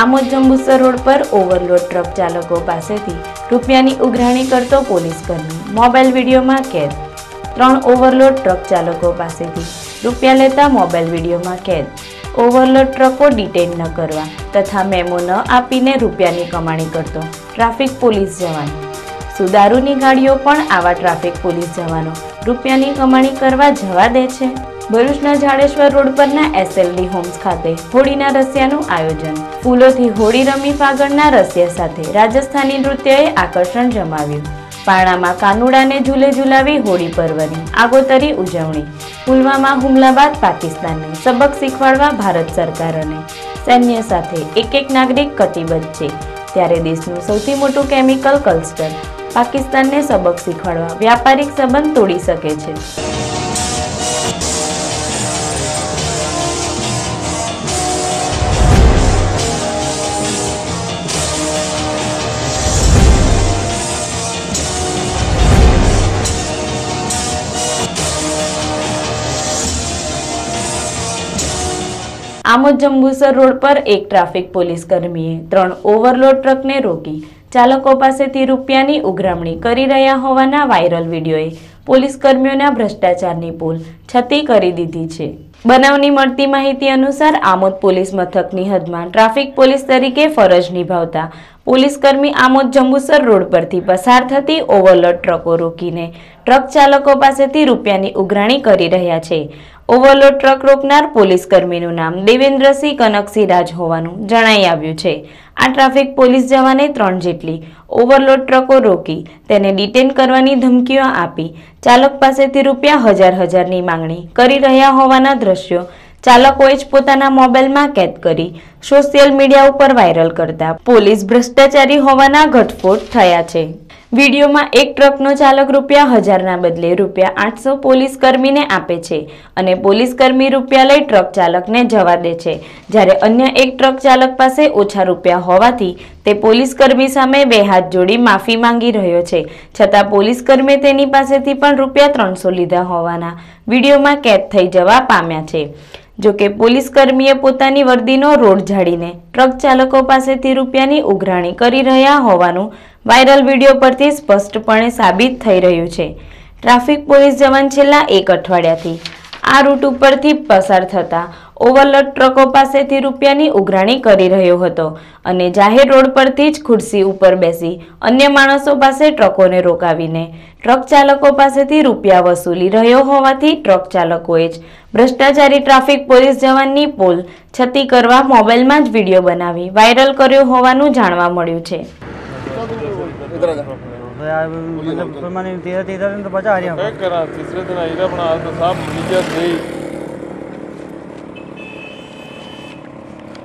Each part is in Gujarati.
આમોદ જંબુસર રોડ પર ઓવરલોડ ટ્રક ચાલકો પાસેથી રૂપિયાની ઉઘરાણી કરતો પોલીસકર્મી મોબાઈલ વિડીયોમાં કેદ. ત્રણ ઓવરલોડ ટ્રક ચાલકો પાસેથી રૂપિયા લેતા મોબાઈલ વિડીયોમાં કેદ. ઓવરલોડ ટ્રકો ડિટેન ન કરવા તથા મેમો ન આપીને રૂપિયાની કમાણી કરતો ટ્રાફિક પોલીસ જવાન. સુદારૂની ગાડીઓ પણ આવા ટ્રાફિક પોલીસ જવાનો રૂપિયાની કમાણી કરવા જવા દે છે. ભરૂચના જાડેશ્વર રોડ પરના એસએલડી હોમ્સ ખાતે હોળીના રસિયાનું આયોજન. ફૂલોથી હોળી રમી ફાગણના રસિયા સાથે રાજસ્થાની નૃત્યએ આકર્ષણ જમાવ્યું. પાણામાં કાનુડાને ઝૂલે ઝુલાવી હોળી પર્વની આગોતરી ઉજવણી. પુલવામા હુમલા બાદ પાકિસ્તાનને સબક શીખવાડવા ભારત સરકાર અને સૈન્ય સાથે એક એક નાગરિક કટિબદ્ધ છે. ત્યારે દેશનું સૌથી મોટું કેમિકલ ક્લસ્ટર પાકિસ્તાનને સબક શીખવાડવા વ્યાપારિક સંબંધ તોડી શકે છે. આમોદ જંબુસર રોડ પર એક ટ્રાફિક પોલીસ કર્મીએ ત્રણ ઓવરલોડ ટ્રકને રોકી ચાલકો પાસેથી રૂપિયાની ઉઘરામણી કરી રહ્યા હોવાના વાયરલ વિડીયોએ પોલીસ કર્મીઓના ભ્રષ્ટાચારની પોલ છતી કરી દીધી છે. બનાવની મળતી માહિતી અનુસાર આમોદ પોલીસ મથકની હદમાં ટ્રાફિક પોલીસ તરીકે ફરજ નિભાવતા પોલીસ કર્મી આમોદ જંબુસર રોડ પરથી પસાર થતી ઓવરલોડ ટ્રકો રોકીને ટ્રક ચાલકો પાસેથી રૂપિયાની ઉઘરાણી કરી રહ્યા છે. ઓવરલોડ ટ્રક રોકનાર પોલીસ કર્મીનું નામ દેવેન્દ્રસિંહ કનકસિંહ રાજ હોવાનું જણાઈ આવ્યું છે. આ ટ્રાફિક પોલીસ જવાને ત્રણ જેટલી ઓવરલોડ ટ્રકો રોકી તેને ડિટેન કરવાની ધમકીઓ આપી ચાલક પાસેથી રૂપિયા હજાર હજારની માંગણી કરી રહ્યા હોવાના દ્રશ્યો ચાલકોએ જ પોતાના મોબાઈલમાં કેદ કરી સોશિયલ મીડિયા ઉપર વાયરલ કરતા પોલીસ ભ્રષ્ટાચારી હોવાના ઘટસ્ફોટ થયા છે. વિડીયોમાં એક ટ્રકનો ચાલક રૂપિયા હજારના બદલે રૂપિયા આઠસો પોલીસ કર્મીને આપે છે અને પોલીસ કર્મી રૂપિયા લઈ ટ્રક ચાલકને જવા દે છે. જ્યારે અન્ય એક ટ્રક ચાલક પાસે ઓછા રૂપિયા હોવાથી તે પોલીસ કર્મી સામે બે હાથ જોડી માફી માંગી રહ્યો છે. છતાં પોલીસ કર્મીએ તેની પાસેથી પણ રૂપિયા ત્રણસો લીધા હોવાના વિડીયોમાં કેદ થઈ જવા પામ્યા છે. જોકે પોલીસ કર્મીએ પોતાની વર્દીનો રોડ ઝાડીને ટ્રક ચાલકો પાસેથી રૂપિયાની ઉઘરાણી કરી રહ્યા હોવાનું વાયરલ વીડિયો પરથી સ્પષ્ટપણે સાબિત થઈ રહ્યું છે. ટ્રાફિક પોલીસ જવાન છેલ્લા એક અઠવાડિયાથી આ રૂટ ઉપરથી પસાર થતા ઓવરલોડ ટ્રકો પાસેથી રૂપિયાની ઉઘરાણી કરી રહ્યો હતો અને જાહેર રોડ પરથી જ ખુરશી ઉપર બેસી અન્ય માણસો પાસે ટ્રકોને રોકાવીને ટ્રક ચાલકો પાસેથી રૂપિયા વસૂલી રહ્યો હોવાથી ટ્રક ચાલકોએ જ ભ્રષ્ટાચારી ટ્રાફિક પોલીસ જવાનની પોલ છતી કરવા મોબાઈલમાં જ વિડીયો બનાવી વાયરલ કર્યો હોવાનું જાણવા મળ્યું છે इधर आ जा तो यार मतलब मैंने तेरह तेरह दिन तो बचा रही हूँ पैक करा तीसरे दिन आएगा अपना आज तो साहब नीचे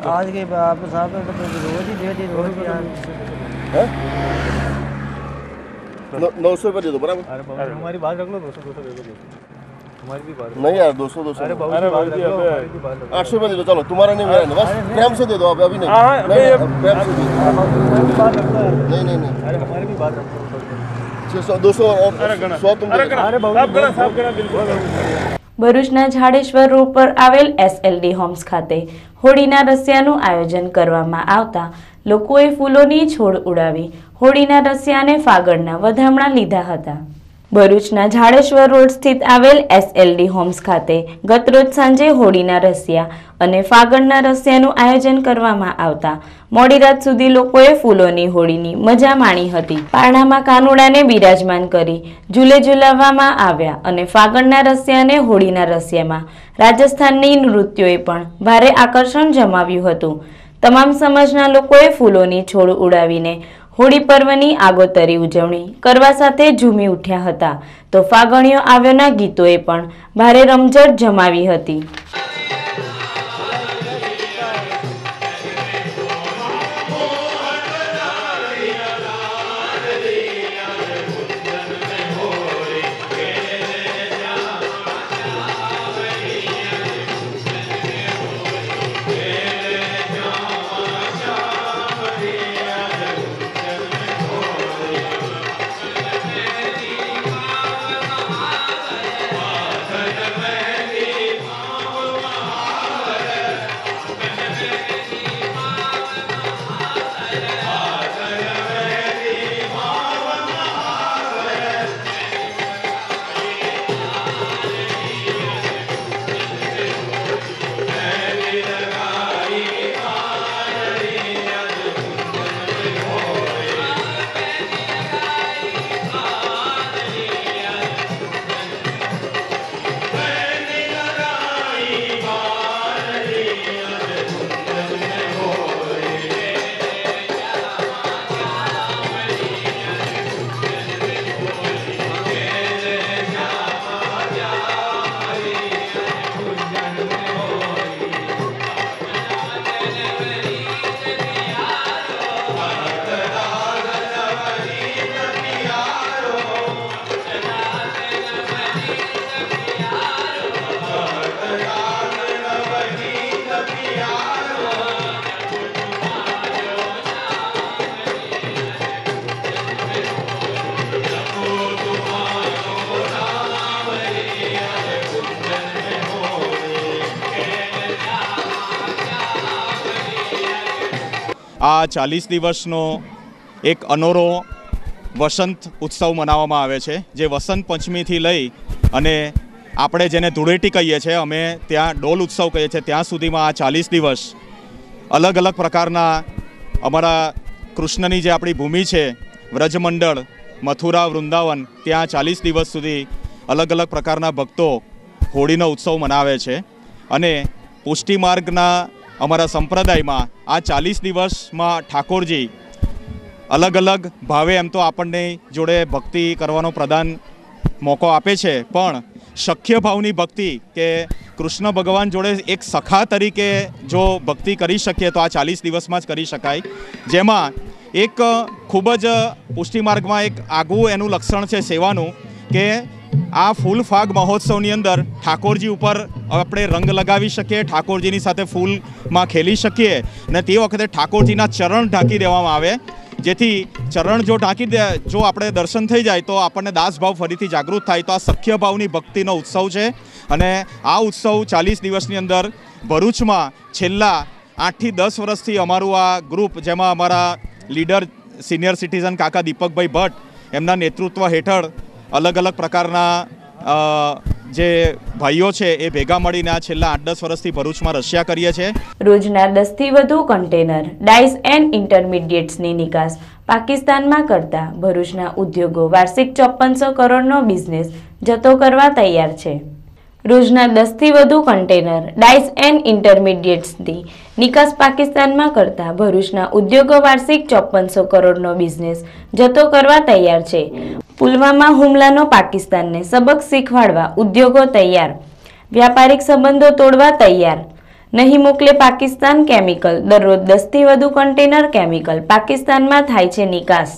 आज के आप साहब तो रोज ही रोज ही नौ सौ रुपये दे दो बराबर। हमारी बात रख लो दो सौ दे दो नहीं यार दो सौ दो सौ। आठ सौ रुपये दे दो चलो तुम्हारा नहीं मेरा बस प्रेम से दे दो आप अभी नहीं। प्रेम से दे दो। नहीं नहीं नहीं। छः सौ दो सौ सौ तुम अरे बहुत ભરૂચના ઝાડેશ્વર રોડ પર આવેલ એસએલડી હોમ્સ ખાતે હોળીના રસિયાનું આયોજન કરવામાં આવતા લોકોએ ફૂલોની છોડ ઉડાવી હોળીના રસિયાને ફાગળના વધામણા લીધા હતા. ભરૂચના ઝાડેશ્વર રોડ સ્થિત આવેલ એસએલડી હોમ્સ ખાતે ગતરોજ સાંજે હોળીના રસિયા અને ફાગણના રસિયાનું આયોજન કરવામાં આવતા. મોડી રાત સુધી લોકોએ ફૂલોની હોળીની મજા માણી હતી. પારણામાં કાનુડાને બિરાજમાન કરી ઝૂલે ઝુલાવવામાં આવ્યા અને ફાગણના રસિયાને હોળીના રસિયામાં રાજસ્થાનની નૃત્યોએ પણ ભારે આકર્ષણ જમાવ્યું હતું. તમામ સમાજના લોકોએ ફૂલોની છોડ ઉડાવીને હોળી પર્વની આગોતરી ઉજવણી કરવા સાથે ઝૂમી ઉઠ્યા હતા. તો ફાગણીઓ આવ્યોના ગીતોએ પણ ભારે રમઝટ જમાવી હતી. આ ચાલીસ દિવસનો એક અનોરો વસંત ઉત્સવ મનાવવામાં આવે છે, જે વસંત પંચમીથી લઈ અને આપણે જેને ધૂળેટી કહીએ છીએ, અમે ત્યાં ડોલ ઉત્સવ કહીએ છીએ, ત્યાં સુધીમાં આ ચાલીસ દિવસ અલગ અલગ પ્રકારના અમારા કૃષ્ણની જે આપણી ભૂમિ છે, વ્રજમંડળ, મથુરા, વૃંદાવન, ત્યાં ચાલીસ દિવસ સુધી અલગ અલગ પ્રકારના ભક્તો હોળીનો ઉત્સવ મનાવે છે. અને પુષ્ટિ માર્ગના અમારા સંપ્રદાયમાં આ ચાલીસ દિવસમાં ઠાકોરજી અલગ અલગ ભાવે એમ તો આપણને જોડે ભક્તિ કરવાનો પ્રદાન મોકો આપે છે, પણ શક્ય ભાવની ભક્તિ કે કૃષ્ણ ભગવાન જોડે એક સખા તરીકે જો ભક્તિ કરી શકીએ તો આ ચાલીસ દિવસમાં જ કરી શકાય. જેમાં એક ખૂબ જ પુષ્ટિ માર્ગમાં એક આગવું એનું લક્ષણ છે સેવાનું કે આ ફૂલ ફાગ મહોત્સવની અંદર ઠાકોરજી ઉપર આપણે રંગ લગાવી શકીએ, ઠાકોરજીની સાથે ફૂલમાં ખેલી શકીએ અને તે વખતે ઠાકોરજીના ચરણ ઢાંકી દેવામાં આવે. જેથી ચરણ જો ઢાંકી દે, જો આપણે દર્શન થઈ જાય તો આપણને દાસભાવ ફરીથી જાગૃત થાય. તો આ સખ્ય ભાવની ભક્તિનો ઉત્સવ છે અને આ ઉત્સવ ચાલીસ દિવસની અંદર ભરૂચમાં છેલ્લા આઠથી દસ વર્ષથી અમારું આ ગ્રુપ જેમાં અમારા લીડર સિનિયર સિટીઝન કાકા દીપકભાઈ ભટ્ટ, એમના નેતૃત્વ હેઠળ અલગ અલગ પ્રકારના જે ભાઈઓ છે એ ભેગા મળીને આ છેલ્લા આઠ દસ વર્ષથી ભરૂચમાં રશિયા કરીએ છીએ રોજના દસથી વધુ કન્ટેનર ડાઇસ એન્ડ ઇન્ટરમીડિયેટ્સની નિકાસ પાકિસ્તાનમાં કરતા ભરૂચના ઉદ્યોગો વાર્ષિક ચોપ્પનસો કરોડનો બિઝનેસ જતો કરવા તૈયાર છે. રોજના દસથી વધુ કન્ટેનર, ડાઇસ એન્ડ ઇન્ટરમીડિયેટ્સની નિકાસ પાકિસ્તાનમાં કરતા ભરૂચના ઉદ્યોગો વાર્ષિક ચોપ્પનસો કરોડનો બિઝનેસ જતો કરવા તૈયાર છે. પુલવામા હુમલાનો પાકિસ્તાનને સબક શીખવાડવા ઉદ્યોગો તૈયાર. વ્યાપારિક સંબંધો તોડવા તૈયાર. નહીં મોકલે પાકિસ્તાન કેમિકલ, દરરોજ દસથી વધુ કન્ટેનર કેમિકલ પાકિસ્તાનમાં થાય છે નિકાસ.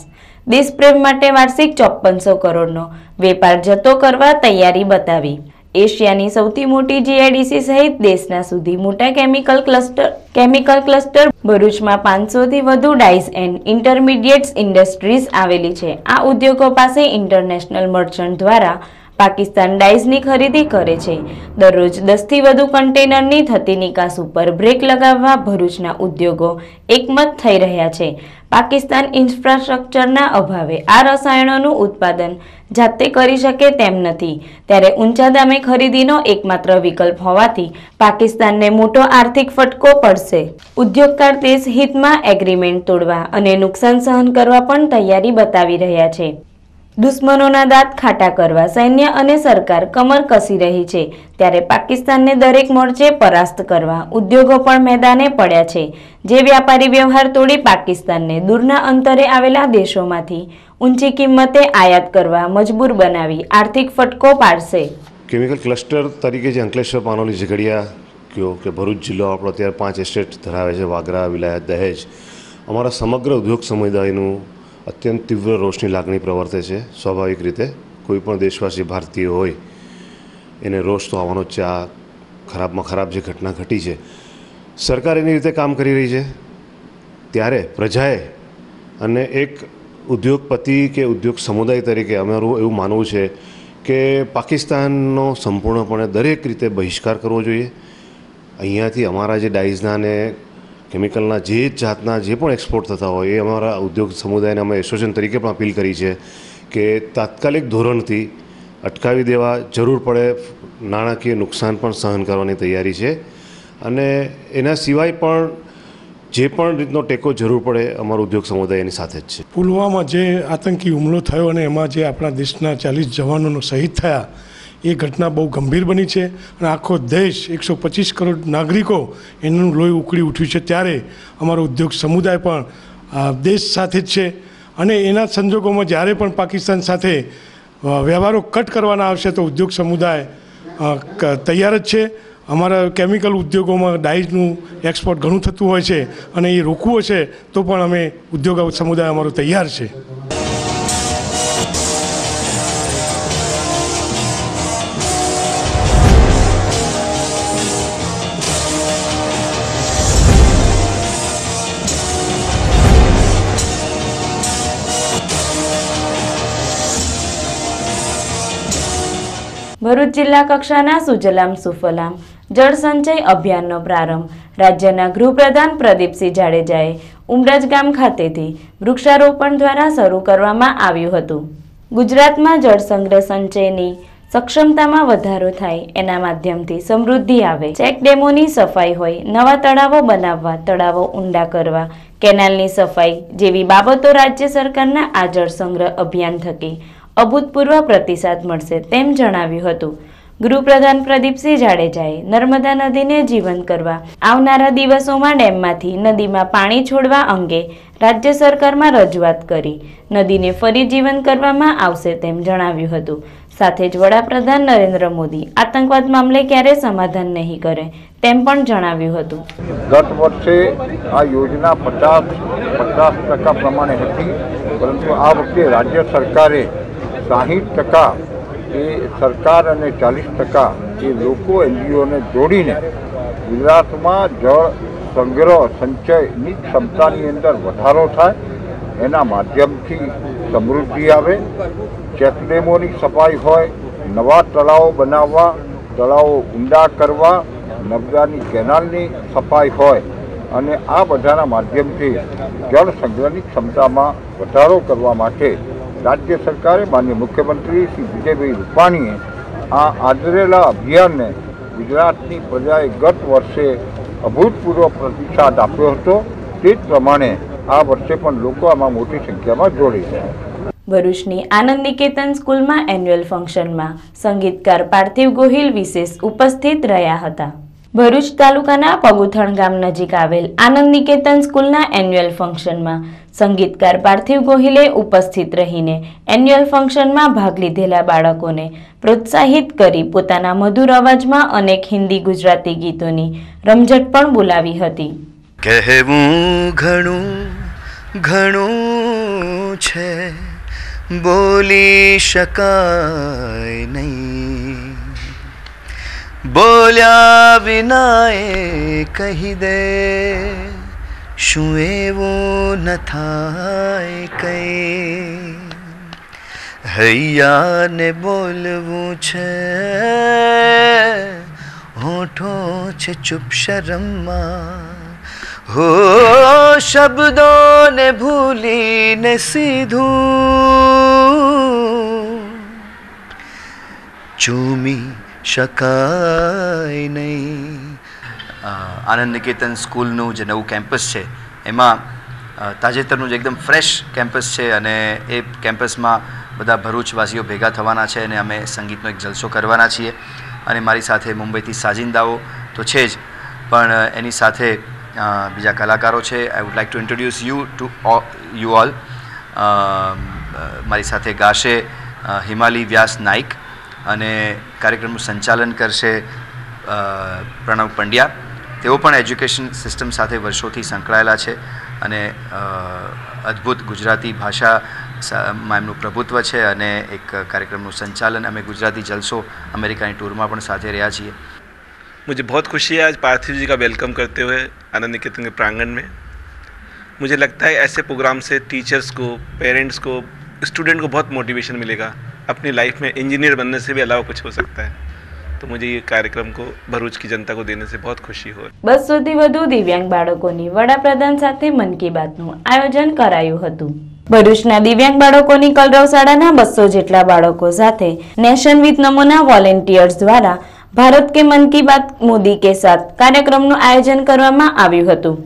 દેશપ્રેમ માટે વાર્ષિક ચોપ્પનસો કરોડનો વેપાર જતો કરવા તૈયારી બતાવી. એશિયાની સૌથી મોટી જીઆઈડીસી સહિત દેશના સુધી મોટા કેમિકલ ક્લસ્ટર કેમિકલ ક્લસ્ટર ભરૂચમાં પાંચસોથી વધુ ડાઇસ એન્ડ ઇન્ટરમીડિયેટ્સ ઇન્ડસ્ટ્રીઝ આવેલી છે. આ ઉદ્યોગો પાસે ઇન્ટરનેશનલ મર્ચન્ટ દ્વારા પાકિસ્તાન ડાઇઝની ખરીદી કરે છે. દરરોજ દસથી વધુ કન્ટેનરની થતી નિકાસ ઉપર બ્રેક લગાવવા ભરૂચના ઉદ્યોગો એકમત થઈ રહ્યા છે. પાકિસ્તાન ઇન્ફ્રાસ્ટ્રક્ચરના અભાવે આ રસાયણોનું ઉત્પાદન જાતે કરી શકે તેમ નથી. ત્યારે ઊંચા દામે ખરીદીનો એકમાત્ર વિકલ્પ હોવાથી પાકિસ્તાનને મોટો આર્થિક ફટકો પડશે. ઉદ્યોગકાર દેશ હિતમાં એગ્રીમેન્ટ તોડવા અને નુકસાન સહન કરવા પણ તૈયારી બતાવી રહ્યા છે. દુશ્મનોના દાંત ખાટા કરવા સૈન્ય અને સરકાર કમર કસી રહી છે. ત્યારે પાકિસ્તાનને દરેક મોરચે પરાસ્ત કરવા ઉદ્યોગો પણ મેદાને પડ્યા છે. જે વ્યાપારી વ્યવહાર તોડી પાકિસ્તાનને દૂરના અંતરે આવેલા દેશોમાંથી ઊંચી કિંમતે આયાત કરવા મજબૂર બનાવી આર્થિક ફટકો પાડશે. કેમિકલ ક્લસ્ટર તરીકે જે અંકલેશ્વર પાનોલી ઝઘડિયા કયો કે ભરૂચ જિલ્લો આપણો અત્યારે પાંચ એસ્ટેટ ધરાવે છે. વાગરા, વિલાયત, દહેજ. અમારા સમગ્ર ઉદ્યોગ સમુદાયનું અત્યંત તીવ્ર રોષની લાગણી પ્રવર્તે છે. સ્વાભાવિક રીતે કોઈ પણ દેશવાસી ભારતીય હોય, એને રોષ તો આવવાનો જ છે. આ ખરાબમાં ખરાબ જે ઘટના ઘટી છે, સરકાર એની રીતે કામ કરી રહી છે. ત્યારે પ્રજાએ અને એક ઉદ્યોગપતિ કે ઉદ્યોગ સમુદાય તરીકે અમારું એવું માનવું છે કે પાકિસ્તાનનો સંપૂર્ણપણે દરેક રીતે બહિષ્કાર કરવો જોઈએ. અહીંયાથી અમારા જે ડાઇઝના ને કેમિકલના જે જાતના જે પણ એક્સપોર્ટ થતા હોય, એ અમારા ઉદ્યોગ સમુદાયને અમે એસોસિએશન તરીકે પણ અપીલ કરી છે કે તાત્કાલિક ધોરણથી અટકાવી દેવા જરૂર પડે, નાણાકીય નુકસાન પણ સહન કરવાની તૈયારી છે. અને એના સિવાય પણ જે પણ રીતનો ટેકો જરૂર પડે, અમારો ઉદ્યોગ સમુદાય એની સાથે જ છે. પુલવામા જે આતંકી હુમલો થયો અને એમાં જે આપણા દેશના ચાલીસ જવાનોનો શહીદ થયા એ ઘટના બહુ ગંભીર બની છે અને આખો દેશ, એકસો પચીસ કરોડ નાગરિકો એનું લોહી ઉકળી ઉઠ્યું છે. ત્યારે અમારો ઉદ્યોગ સમુદાય પણ દેશ સાથે જ છે અને એના સંજોગોમાં જ્યારે પણ પાકિસ્તાન સાથે વ્યવહારો કટ કરવાના આવશે તો ઉદ્યોગ સમુદાય તૈયાર જ છે. અમારા કેમિકલ ઉદ્યોગોમાં ડાઇઝનું એક્સપોર્ટ ઘણું થતું હોય છે અને એ રોકવું હશે તો પણ અમે ઉદ્યોગ સમુદાય અમારો તૈયાર છે. ભરૂચ જિલ્લા કક્ષાના સુજલામ સુફલામ જળ સંચય અભિયાનનો પ્રારંભ. રાજ્યના ગૃહપ્રધાન પ્રદીપસિંહ જાડેજાએ ઉમરજ ગામ ખાતેથી વૃક્ષારોપણ દ્વારા શરૂ કરવામાં આવ્યું હતું. ગુજરાતમાં જળ સંગ્રહ સંચયની સક્ષમતામાં વધારો થાય એના માધ્યમથી સમૃદ્ધિ આવે. ચેક ડેમોની સફાઈ હોય, નવા તળાવો બનાવવા, તળાવો ઊંડા કરવા, કેનાલની સફાઈ જેવી બાબતો રાજ્ય સરકારના આ જળ સંગ્રહ અભિયાન થકી અભૂતપૂર્વ પ્રતિસાદ મળશે તેમ જણાવ્યું હતું. ગૃહપ્રધાન પ્રદીપસિંહ જાડેજાએ નર્મદા નદીને જીવંત કરવા, આવનારા દિવસોમાં ડેમમાંથી નદીમાં પાણી છોડવા અંગે રાજ્ય સરકારમાં રજૂઆત કરી, નદીને ફરી જીવંત કરવામાં આવશે તેમ જણાવ્યું હતું. સાથે જ વડાપ્રધાન નરેન્દ્ર મોદી આતંકવાદ મામલે ક્યારે સમાધાન નહીં કરે તેમ પણ જણાવ્યું હતું. ગત વર્ષે આ યોજના પચાસ પચાસ ટકા પ્રમાણે હતી, પરંતુ આ વખતે રાજ્ય સરકારે સાહીઠ ટકા એ સરકાર અને ચાલીસ ટકા એ લોકો એનજીઓને જોડીને ગુજરાતમાં જળ સંગ્રહ સંચયની ક્ષમતાની અંદર વધારો થાય, એના માધ્યમથી સમૃદ્ધિ આવે ચેકડેમોની સફાઈ હોય, નવા તળાવો બનાવવા, તળાવો ઊંડા કરવા, નર્મદાની કેનાલની સફાઈ હોય અને આ બધાના માધ્યમથી જળ સંગ્રહની ક્ષમતામાં વધારો કરવા માટે રાજ્ય સરકારે માન્ય મુખ્યમંત્રી શ્રી વિજયભાઈ રૂપાણીએ આ આદરેલા અભિયાનને ગુજરાતની પ્રજાએ ગત વર્ષે અભૂતપૂર્વ પ્રતિસાદ આપ્યો હતો. તે જ પ્રમાણે આ વર્ષે પણ લોકો આમાં મોટી સંખ્યામાં જોડી રહ્યા ભરૂચની આનંદ નિકેતન સ્કૂલમાં એન્યુઅલ ફંક્શનમાં સંગીતકાર પાર્થિવ ગોહિલ વિશેષ ઉપસ્થિત રહ્યા હતા. ભરૂચ તાલુકાના પગુથણ ગામ નજીક આવેલ આનંદ નિકેતન સ્કૂલના એન્યુઅલ ફંક્શનમાં સંગીતકાર પાર્થિવ ગોહિલે ઉપસ્થિત રહીને એન્યુઅલ ફંક્શનમાં ભાગ લીધેલા બાળકોને પ્રોત્સાહિત કરી પોતાના મધુર અવાજમાં અનેક હિન્દી ગુજરાતી ગીતોની રમઝટ પણ બોલાવી હતી. કહેવું ઘણું ઘણું છે, બોલી શકાય નહીં. બોલ્યા વિના કહી દે. શું એવું ન થાય કઈ હૈયાને બોલવું છે હોઠો છે ચૂપ શરમમાં હો શબ્દોને ભૂલીને સીધું ચૂમી શકાય નહીં આનંદ નિકેતન સ્કૂલનું જે નવું કેમ્પસ છે, એમાં તાજેતરનું જે એકદમ ફ્રેશ કેમ્પસ છે અને એ કેમ્પસમાં બધા ભરૂચવાસીઓ ભેગા થવાના છે અને અમે સંગીતનો એક જલસો કરવાના છીએ. અને મારી સાથે મુંબઈથી સાજિંદાઓ તો છે જ, પણ એની સાથે બીજા કલાકારો છે. I would like to introduce you to you all મારી સાથે ગાશે હિમાલી વ્યાસ નાઇક અને કાર્યક્રમનું સંચાલન કરશે પ્રણવ પંડ્યા. તેઓ પણ એજ્યુકેશન સિસ્ટમ સાથે વર્ષોથી સંકળાયેલા છે અને અ, અદ્ભુત ગુજરાતી ભાષા સ- માં એમનું પ્રભુત્વ છે અને એક કાર્યક્રમનું સંચાલન અમે ગુજરાતી જલસો અમેરિકાની ટૂરમાં પણ સાથે રહ્યા છીએ मुझे बहुत खुशी है आज पार्थिव जी का वेलकम करते हुए आनंद निकेतन के प्रांगण में मुझे लगता है ऐसे प्रोग्राम से टीचर्स को पेरेंट्स को स्टूडेंट को बहुत मोटिवेशन मिलेगा अपनी लाइफ में इंजीनियर बनने से भी अलावा कुछ हो सकता है तो मुझे ये कार्यक्रम को भरूच की जनता को देने से बहुत खुशी हो બસોથી વધુ દિવ્યાંગ બાળકોની વડાપ્રધાન સાથે મન કી બાતનું આયોજન કરાયું હતું ભરૂચના દિવ્યાંગ બાળકોની કલરવ શાળાના બસો જેટલા બાળકો સાથે નેશન વિથ નમૂના વોલેન્ટિયર્સ દ્વારા ભારત કે મન કી બાત મોદી કે સાથ કાર્યક્રમનું આયોજન કરવામાં આવ્યું હતું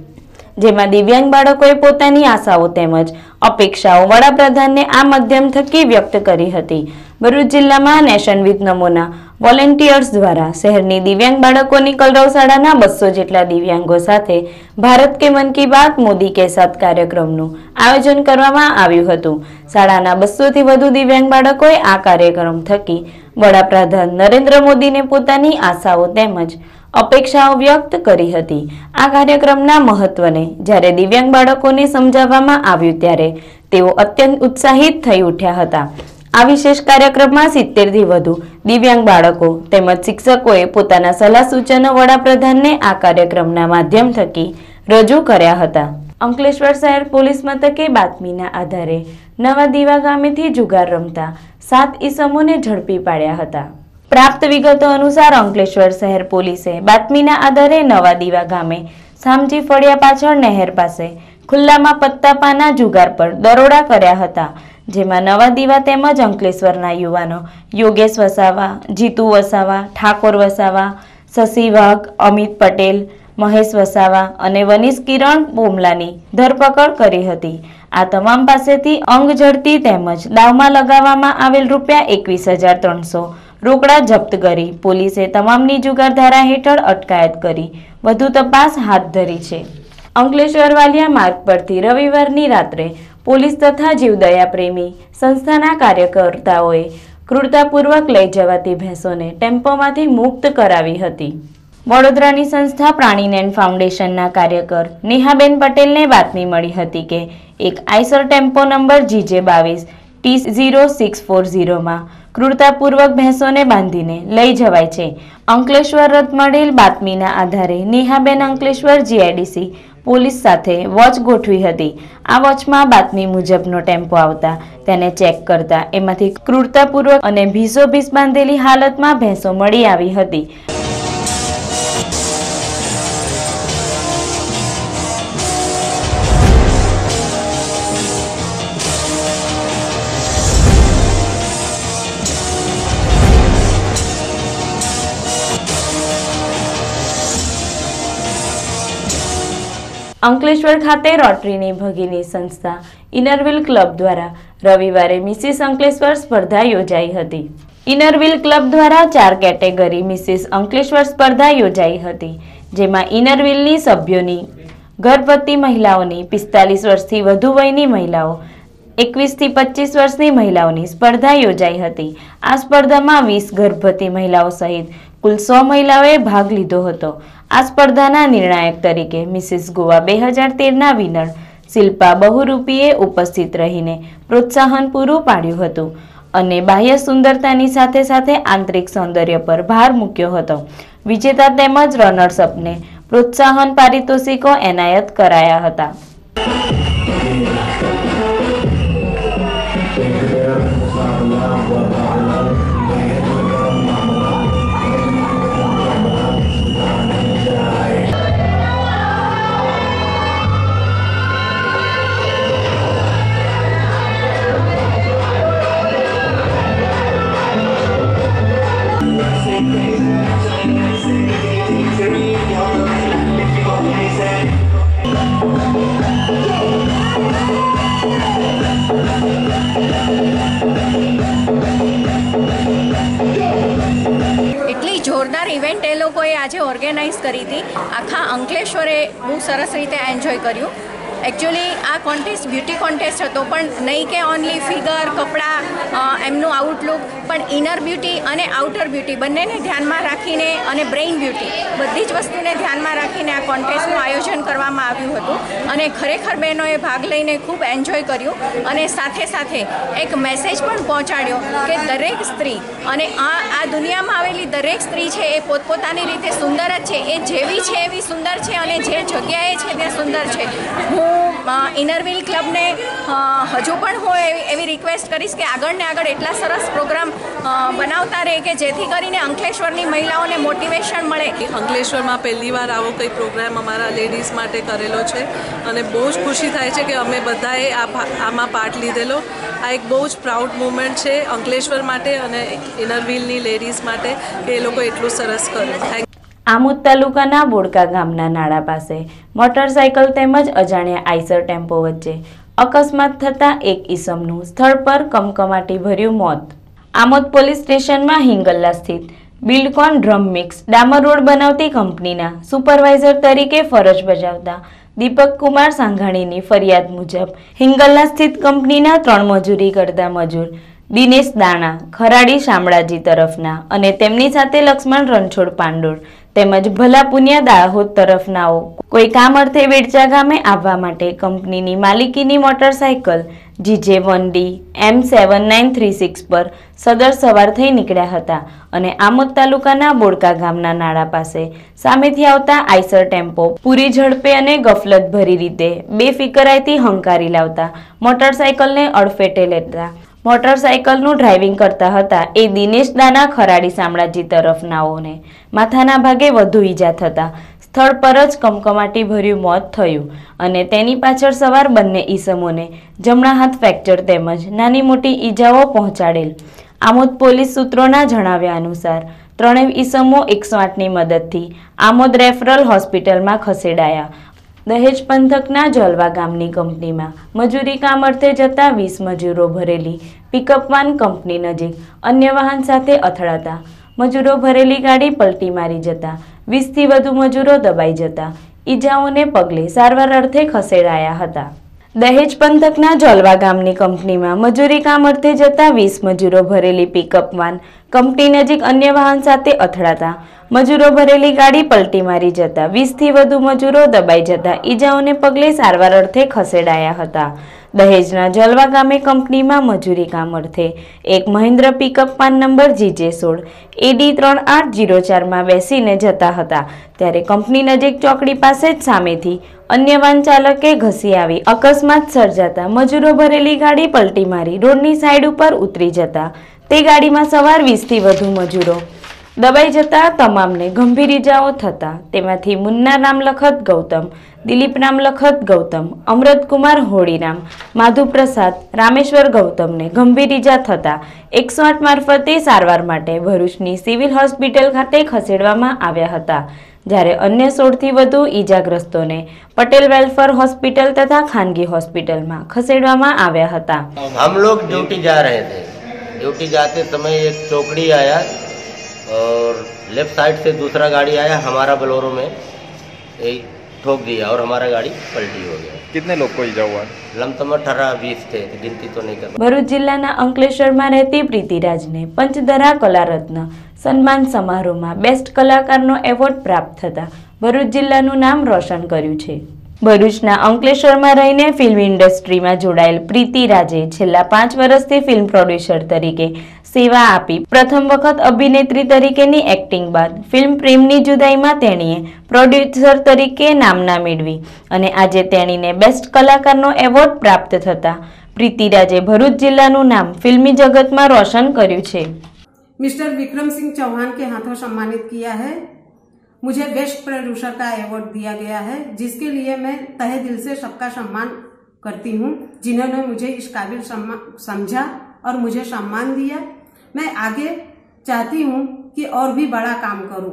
જેમાં દિવ્યાંગ બાળકોએ પોતાની આશાઓ તેમજ અપેક્ષાઓ વડાપ્રધાનને આ માધ્યમ થકી વ્યક્ત કરી હતી ભરૂચ જિલ્લામાં નેશન વિથ નમૂના વોલેન્ટિયર્સ દ્વારા શહેરની દિવ્યાંગ બાળકોની કલરવ શાળાના બસો જેટલા દિવ્યાંગો સાથે ભારત કે મન કી બાત, મોદી કે સાથ કાર્યક્રમનું આયોજન કરવામાં આવ્યું હતું. શાળાના બસોથી વધુ દિવ્યાંગ બાળકોએ આ કાર્યક્રમ થકી વડાપ્રધાન નરેન્દ્ર મોદીને પોતાની આશાઓ તેમજ અપેક્ષાઓ વ્યક્ત કરી હતી. આ કાર્યક્રમના મહત્વને જ્યારે દિવ્યાંગ બાળકોને સમજાવવામાં આવ્યું ત્યારે તેઓ અત્યંત ઉત્સાહિત થઈ ઉઠ્યા હતા. આ વિશેષ કાર્યક્રમમાં સિત્તેરથી વધુ દિવ્યાંગ બાળકો તેમજ શિક્ષકોએ પોતાના સલાહ સૂચનો વડાપ્રધાનને આ કાર્યક્રમના માધ્યમ થકી રજૂ કર્યા હતા. અંકલેશ્વર શહેર પોલીસ મથકે બાતમીના આધારે નવા દીવા ગામેથી જુગાર રમતા સાત ઈસમોને ઝડપી પાડ્યા હતા. પ્રાપ્ત વિગતો અનુસાર અંકલેશ્વર શહેર પોલીસે બાતમીના આધારે નવા દીવા ગામે સામજી ફળિયા પાછળ નહેર પાસે ખુલ્લામાં પત્તાપાના જુગાર પર દરોડા કર્યા હતા. જેમાં નવા દીવા તેમજ અંકલેશ્વરના યુવાનો, યોગેશ વસાવા, જીતુ વસાવા, ઠાકોર વસાવા, શશી અમિત પટેલ, મહેશ વસાવા અને વનીશ કિરણ બોમલાની ધરપકડ કરી હતી. આ તમામ પાસેથી અંગ ઝડતી તેમજ દાવમાં લગાવવામાં આવેલ રૂપિયા એકવીસ હજાર ત્રણસો રોકડા જપ્ત કરી પોલીસે તમામની જુગાર ધારા હેઠળ અટકાયત કરી. વધુ તપાસ હાથ ધરી છે. અંકલેશ્વર વાલિયા માર્ગ પરથી રવિવારની રાત્રે પોલીસ તથા જીવદયા પ્રેમી સંસ્થાના કાર્યકર્તાઓએ ક્રૂરતાપૂર્વક લઈ જવાતી ભેંસોને ટેમ્પોમાંથી મુક્ત કરાવી હતી. વડોદરાની સંસ્થા પ્રાણીનેન ફાઉન્ડેશનના કાર્યકર નેહાબેન પટેલને બાતમી મળી હતી કે એક આઈસર ટેમ્પો નંબર જીજે બાવીસ ટી ઝીરો સિક્સ ફોર ઝીરોમાં ક્રૂરતાપૂર્વક ભેંસોને બાંધીને લઈ જવાય છે. અંકલેશ્વર રથ મળેલ બાતમીના આધારે નેહાબેન અંકલેશ્વર જીઆઈડીસી પોલીસ સાથે વોચ ગોઠવી હતી. આ વોચમાં બાતમી મુજબનો ટેમ્પો આવતા તેને ચેક કરતા એમાંથી ક્રૂરતાપૂર્વક અને ભીસોભીસ બાંધેલી હાલતમાં ભેંસો મળી આવી હતી. અંકલેશ્વર ખાતે રોટરીની ભગીની સંસ્થા ઇનરવિલ ક્લબ દ્વારા રવિવારે મિસિસ અંકલેશ્વર સ્પર્ધા યોજાઈ હતી. ઇનરવિલ ક્લબ દ્વારા ચાર કેટેગરી મિસિસ અંકલેશ્વર સ્પર્ધા યોજાઈ હતી, જેમાં ઇનરવિલની સભ્યોની ગર્ભવતી મહિલાઓની પિસ્તાલીસ વર્ષથી વધુ વયની મહિલાઓ, એકવીસથી પચીસ વર્ષની મહિલાઓની સ્પર્ધા યોજાઈ હતી. આ સ્પર્ધામાં વીસ ગર્ભવતી મહિલાઓ સહિત કુલ સો મહિલાઓએ ભાગ લીધો હતો. આ સ્પર્ધાના નિર્ણાયક તરીકે મિસિસ ગોવા બે હજાર તેરના વિનર શિલ્પા બહુરૂપીએ ઉપસ્થિત રહીને પ્રોત્સાહન પૂરું પાડ્યું હતું અને બાહ્ય સુંદરતાની સાથે સાથે આંતરિક સૌંદર્ય પર ભાર મૂક્યો હતો. વિજેતા તેમજ રનર્સઅપને પ્રોત્સાહન પારિતોષિકો એનાયત કરાયા હતા. હતો પણ નહીં કે ઓનલી ફિગર કપડાં એમનું આઉટલુક પણ ઇનર બ્યુટી અને આઉટર બ્યુટી બંનેને ધ્યાનમાં રાખીને અને બ્રેઇન બ્યુટી બધી જ વસ્તુને ધ્યાનમાં રાખીને આ કોન્ટેસ્ટનું આયોજન કરવામાં આવ્યું હતું. અને ખરેખર બહેનોએ ભાગ લઈને ખૂબ એન્જોય કર્યું અને સાથે સાથે એક મેસેજ પણ પહોંચાડ્યો કે દરેક સ્ત્રી અને આ આ દુનિયામાં આવેલી દરેક સ્ત્રી છે એ પોતપોતાની રીતે સુંદર જ છે. એ જેવી છે એવી સુંદર છે અને જે જગ્યાએ છે ત્યાં સુંદર છે. હું ઇનરવિલ ક્લબને હજુ પણ હું એવી રિક્વેસ્ટ કરીશ કે આગળ ને આગળ એટલા સરસ પ્રોગ્રામ બનાવતા રહે કે જેથી કરીને અંકલેશ્વરની મહિલાઓને મોટિવેશન મળે. અંકલેશ્વરમાં પહેલી વાર આવો કંઈ પ્રોગ્રામ અમારા લેડીઝ માટે કરેલો છે અને બહુ જ ખુશી થાય છે કે અમે બધાએ આમાં પાર્ટ લીધેલો. આ એક બહુ જ પ્રાઉડ મુમેન્ટ છે અંકલેશ્વર માટે અને ઇનરવિલની લેડીઝ માટે કે એ લોકો એટલું સરસ કરે થેન્ક આમોદ તાલુકાના બોડકા ગામના નાળા પાસે મોટરસાયકલ તેમજ અજાણ્યા આઈસર ટેમ્પો વચ્ચે અકસ્માત થતાં એક ઈસમનું સ્થળ પર કમકમાટી ભર્યું મોત. આમોદ પોલીસ સ્ટેશનમાં હિંગલ્લા સ્થિત બિલ્ડકોન ડ્રમ મિક્સ ડામર રોડ બનાવતી કંપનીના સુપરવાઇઝર તરીકે ફરજ બજાવતા દીપક કુમાર સાંઘાણીની ફરિયાદ મુજબ હિંગલ્લા સ્થિત કંપનીના ત્રણ મજૂરી કરતા મજૂર દિનેશ દાણા, ખરાડી શામળાજી તરફના અને તેમની સાથે લક્ષ્મણ રણછોડ પાંડોળ તેમજ ભલા પુનિયા દાહોદ તરફનાઓ. કોઈ કામ અર્થે વેડચા ગામે આવવા માટે કંપનીની માલિકીની motorcycle GJ one D, M seven nine three six પર સદર સવાર થઈ નીકળ્યા હતા અને આમોદ તાલુકાના બોડકા ગામના નાળા પાસે સામેથી આવતા આઈસર ટેમ્પો પૂરી ઝડપે અને ગફલત ભરી રીતે બેફિકરાઈથી હંકારી લાવતા મોટરસાયકલને અડફેટે લેતા મોટરસાયકલનું ડ્રાઇવિંગ કરતા હતા. એ દિનેશ દાના ખરાડી શામળાજી તરફનાઓને માથાના ભાગે વધુ ઈજા થતા સ્થળ પર જ કમકમાટી ભર્યું મોત થયું અને તેની પાછળ સવાર બંને ઈસમોને જમણા હાથ ફ્રેક્ચર તેમજ નાની મોટી ઈજાઓ પહોંચાડેલ. આમોદ પોલીસ સૂત્રોના જણાવ્યા અનુસાર, ત્રણેય ઈસમો એકસો આઠની મદદથી આમોદ રેફરલ હોસ્પિટલમાં ખસેડાયા દહેજ પંથકના જલવા ગામની કંપનીમાં. મજૂરી કામ અર્થે જતા વીસ મજૂરો ભરેલી પિકઅપ વાન કંપની નજીક. અન્ય વાહન સાથે અથડાતા. મજૂરો ભરેલી ગાડી પલટી મારી જતા. વીસથી વધુ મજૂરો દબાઈ જતા. ઈજાઓને પગલે સારવાર અર્થે ખસેડાયા હતા. દહેજ પંથકના જોલવા ગામની કંપનીમાં મજૂરી કામ અર્થે જતા વીસ મજૂરો ભરેલી પિકઅપ વાન કંપની નજીક અન્ય વાહન સાથે અથડાતા. મજૂરો ભરેલી ગાડી પલટી મારી જતા. વીસથી વધુ મજૂરો દબાઈ જતા. ઈજાઓને પગલે સારવાર અર્થે ખસેડાયા હતા. દહેજના જલવા ગામે કંપનીમાં મજૂરી કામ અર્થે એક મહેન્દ્ર પિકઅપ પાન નંબર જીજે સોળ. એડી ત્રણ આઠ જીરો ચારમાં બેસીને જતા હતા. ત્યારે કંપની નજીક ચોકડી પાસે જ સામેથી અન્ય વાહન ચાલકે ઘસી આવી. અકસ્માત સર્જાતા મજૂરો ભરેલી ગાડી પલટી મારી રોડની સાઈડ ઉપર ઉતરી જતા. તે ગાડીમાં સવાર વીસથી વધુ મજૂરો દબાઈ જતા તમામને ગંભીર ઇજાઓ થતા તેમાંથી મુન્ના નામ લખત ગૌતમ દિલીપ નામ લખત ગૌતમ અમૃતકુમાર હોળીરામ માધુપ્રસાદ રામેશ્વર ગૌતમને ગંભીર ઇજા થતા એકસો આઠ મારફતે સારવાર માટે ભરૂચની સિવિલ હોસ્પિટલ ખાતે ખસેડવામાં આવ્યા હતા જ્યારે અન્ય સોળથી વધુ ઇજાગ્રસ્તોને પટેલ વેલફેર હોસ્પિટલ તથા ખાનગી હોસ્પિટલમાં ખસેડવામાં આવ્યા હતા હમ લોગ ડ્યુટી જા રહે થે ડ્યુટી જાતે સમય એક ચોકડી આયા और लेफ्ट साइड से दूसरा गाड़ी आया हमारा बलोरो में एक ठोक दिया और हमारा गाड़ी पलटी हो गया कितने लोग को ईजा हुआ लमसम अठारह बीस थे गिनती तो नहीं कर ભરૂચ જિલ્લાના અંકલેશ્વરમાં રહેતી પ્રીતિરાજને પંચધરા કલારત્ન સન્માન સમારોહમાં બેસ્ટ કલાકારનો એવોર્ડ પ્રાપ્ત થતા ભરૂચ જિલ્લાનું નામ રોશન કર્યું છે ભરૂચના અંકલેશ્વરમાં રહીને ફિલ્મ ઇન્ડસ્ટ્રીમાં જોડાયેલ પ્રીતિ રાજે છેલ્લા પાંચ વર્ષથી ફિલ્મ પ્રોડ્યુસર તરીકે સેવા આપી પ્રથમ વખત અભિનેત્રી તરીકેની એક્ટિંગ બાદ ફિલ્મ પ્રેમની જુદાઈમાં તેણીએ પ્રોડ્યુસર તરીકે નામના મેળવી અને આજે તેણીને બેસ્ટ કલાકારનો એવોર્ડ પ્રાપ્ત થતા પ્રીતિરાજે ભરૂચ જિલ્લાનું નામ ફિલ્મી જગતમાં રોશન કર્યું છે मिस्टर विक्रम सिंह चौहान के हाथों सम्मानित किया है मुझे बेस्ट प्रोड्यूसर का अवार्ड दिया गया है जिसके लिए मैं तहे दिल से सबका सम्मान करती हूँ जिन्होंने मुझे इस काबिल समझा और मुझे सम्मान दिया मैं आगे चाहती हूँ कि और भी बड़ा काम करूँ